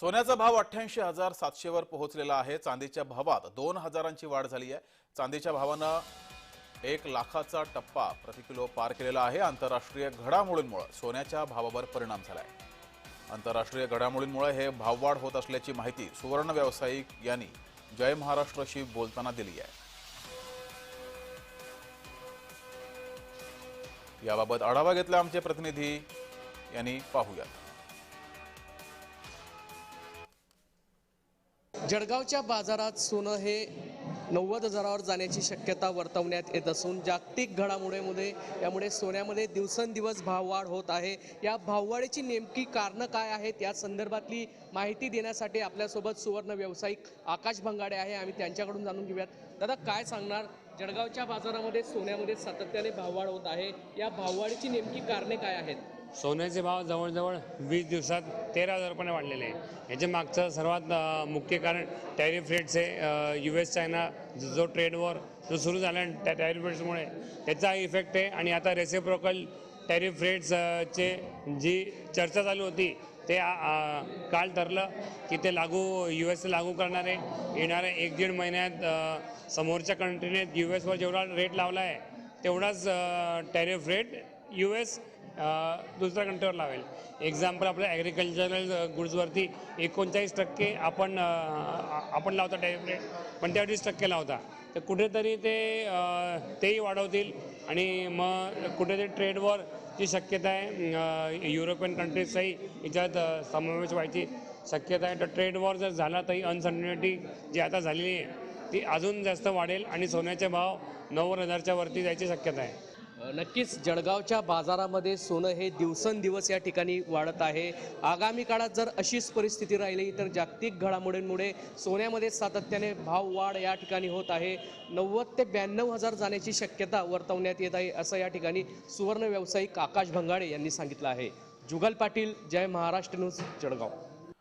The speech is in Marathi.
सोन्याचा भाव अठ्ठ्याऐंशी हजार सातशेवर पोहोचलेला आहे. चांदीच्या भावात दोन हजारांची वाढ झाली आहे. चांदीच्या भावानं एक लाखाचा टप्पा प्रति किलो पार केलेला आहे. आंतरराष्ट्रीय घडामोडींमुळे सोन्याच्या भावावर परिणाम झालाय. आंतरराष्ट्रीय घडामोडींमुळे हे भाववाढ होत असल्याची माहिती सुवर्ण व्यावसायिक यांनी जय महाराष्ट्रशी बोलताना दिली आहे. याबाबत आढावा घेतला आमचे प्रतिनिधी यांनी. पाहूयात. जळगावच्या बाजारात सोनं हे नव्वद हजारावर जाण्याची शक्यता वर्तवण्यात येत असून जागतिक घडामोडीमध्ये यामुळे सोन्यामध्ये दिवसेंदिवस भाववाढ होत आहे. या भाववाढीची नेमकी कारणं काय आहेत या संदर्भातली माहिती देण्यासाठी आपल्यासोबत सुवर्ण व्यावसायिक आकाश भंगाडे आहे. आम्ही त्यांच्याकडून जाणून घेऊयात. दादा काय सांगणार? जळगावच्या बाजारामध्ये सोन्यामध्ये सातत्याने भाववाढ होत आहे. या भाववाढीची नेमकी कारणे काय आहेत? सोन्याचे भाव जवळजवळ वीस दिवसात तेरा हजार रुपयाने वाढलेले आहे. याच्या मागचं सर्वात मुख्य कारण टॅरिफ रेट्स आहे. यू एस चायना जो ट्रेडवर जो सुरू झाला त्या टॅरिफ रेट्समुळे त्याचा इफेक्ट आहे. आणि आता रेसिप्रोकल टॅरिफ रेट्सचे जी चर्चा चालू होती ते काल ठरलं की ते लागू यू एस लागू करणार आहे. येणाऱ्या एक दीड महिन्यात समोरच्या कंट्रीने यू एसवर जेवढा रेट लावला आहे तेवढाच टॅरिफ रेट यू एस दुसऱ्या कंट्रीवर लावेल. एक्झाम्पल आपल्या ॲग्रिकल्चरल गुड्सवरती एकोणचाळीस टक्के आपण आपण लावता टॅरिफ पण त्या वीस टक्के लावता. तर कुठेतरी ते तेही वाढवतील आणि मग कुठेतरी ट्रेडवर जी शक्यता आहे. युरोपियन कंट्रीजचाही याच्यात समावेश व्हायची शक्यता आहे. तर ट्रेड वॉर जर झाला तरी अनसर्टनिटी जी आता झालेली आहे ती अजून जास्त वाढेल आणि सोन्याचे भाव नव्वद हजारच्या वरती जायची शक्यता आहे. नक्कीच जळगावच्या बाजारामध्ये सोनं हे दिवसेंदिवस या ठिकाणी वाढत आहे. आगामी काळात जर अशीच परिस्थिती राहिली तर जागतिक घडामोडींमुळे सोन्यामध्ये सातत्याने भाव वाढ या ठिकाणी होत आहे. नव्वद ते ब्याण्णव हजार जाण्याची शक्यता वर्तवण्यात येत आहे असं या ठिकाणी सुवर्ण व्यावसायिक आकाश भंगाडे यांनी सांगितलं आहे. जुगल पाटील जय महाराष्ट्र न्यूज जळगाव.